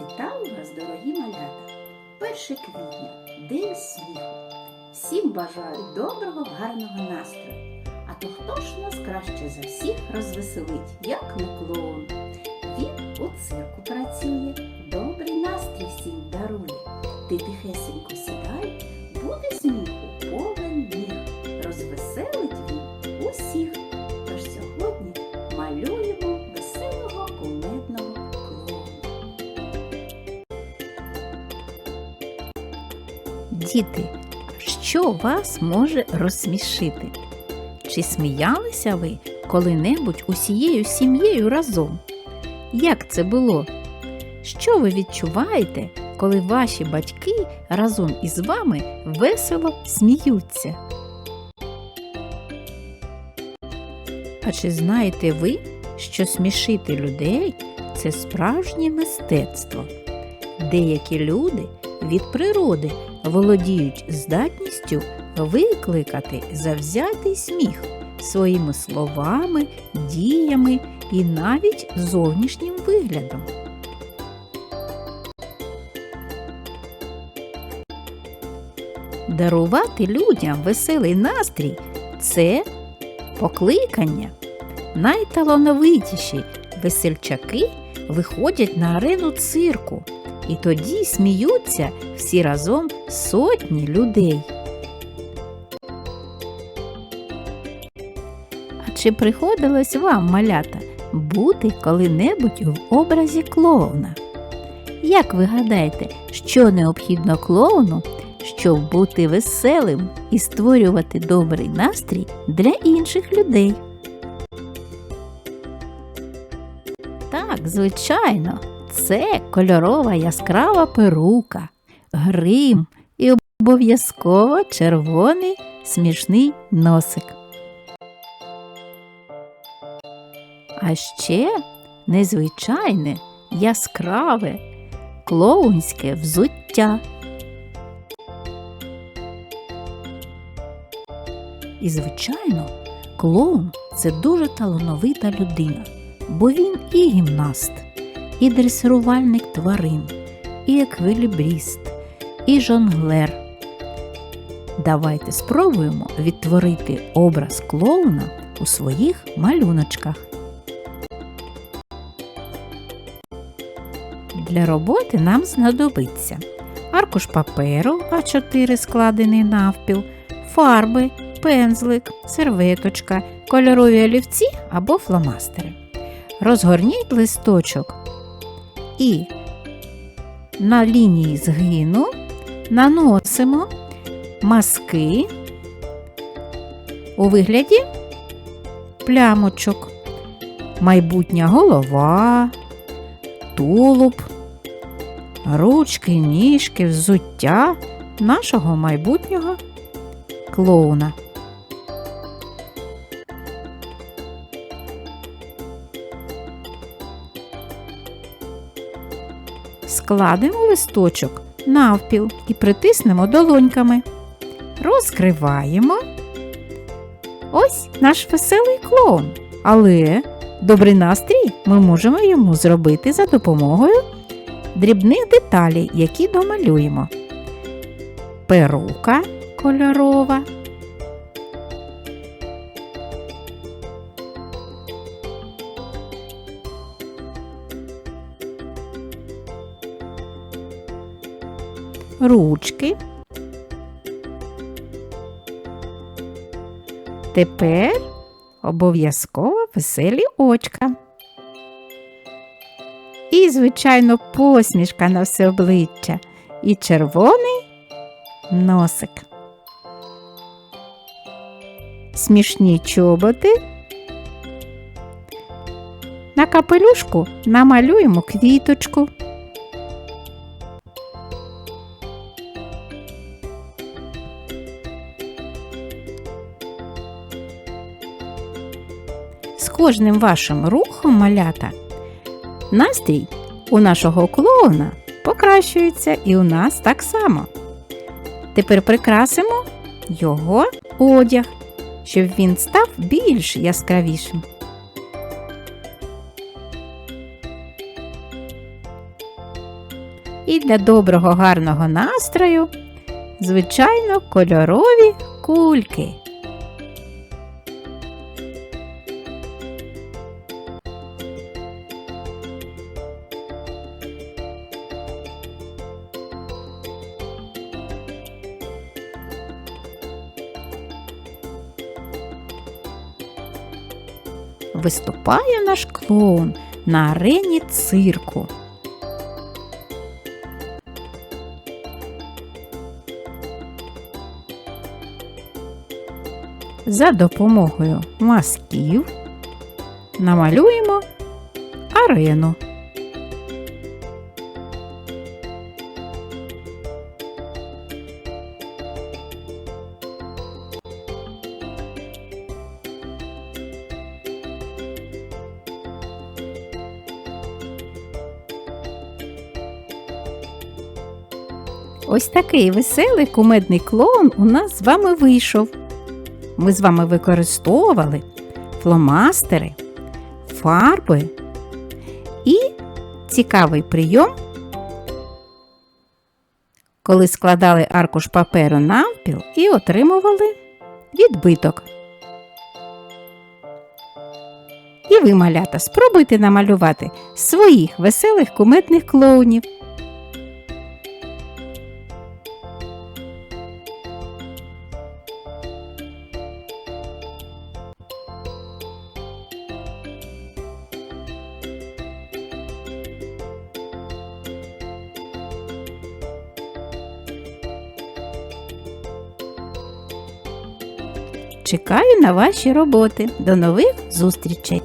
Вітаю вас, дорогі малята! 1 квітня День сміху. Всім бажаю доброго, гарного настрою. А то хто ж нас краще за всіх розвеселить, як не клоун? Він у цирку працює, добрий настрій всім дарує. Ти тихесенько сідай, буде сміху повен міг. Розвеселить він усіх. Діти, що вас може розсмішити? Чи сміялися ви коли-небудь усією сім'єю разом? Як це було? Що ви відчуваєте, коли ваші батьки разом із вами весело сміються? А чи знаєте ви, що смішити людей це справжнє мистецтво? Деякі люди від природи володіють здатністю викликати завзятий сміх своїми словами, діями і навіть зовнішнім виглядом. Дарувати людям веселий настрій це покликання. Найталановитіші весельчаки виходять на арену цирку, і тоді сміються всі разом сотні людей. А чи приходилось вам, малята, бути коли-небудь в образі клоуна? Як ви гадаєте, що необхідно клоуну, щоб бути веселим і створювати добрий настрій для інших людей? Так, звичайно, це кольорова яскрава перука, грим і обов'язково червоний смішний носик. А ще незвичайне, яскраве, клоунське взуття. І, звичайно, клоун це дуже талановита людина, бо він і гімнаст, і дресирувальник тварин, і еквілібріст, і жонглер. Давайте спробуємо відтворити образ клоуна у своїх малюночках. Для роботи нам знадобиться аркуш паперу А4 складений навпіл, фарби, пензлик, серветочка, кольорові олівці або фломастери. Розгорніть листочок і на лінії згину наносимо маски у вигляді плямочок, майбутня голова, тулуб, ручки, ніжки, взуття нашого майбутнього клоуна. Складемо листочок навпіл і притиснемо долоньками. Розкриваємо. Ось наш веселий клоун. Але добрий настрій ми можемо йому зробити за допомогою дрібних деталей, які домалюємо. Перука кольорова. Ручки. Тепер обов'язково веселі очка. І, звичайно, посмішка на все обличчя і червоний носик. Смішні чоботи. На капелюшку намалюємо квіточку. Кожним вашим рухом малята настрій у нашого клоуна покращується і у нас так само. Тепер прикрасимо його одяг, щоб він став більш яскравішим. І для доброго гарного настрою, звичайно, кольорові кульки. Виступає наш клоун на арені цирку. За допомогою мазків намалюємо арену. Ось такий веселий кумедний клоун у нас з вами вийшов. Ми з вами використовували фломастери, фарби і цікавий прийом, коли складали аркуш паперу навпіл і отримували відбиток. І ви, малята, спробуйте намалювати своїх веселих кумедних клоунів. Чекаю на ваші роботи. До нових зустрічей!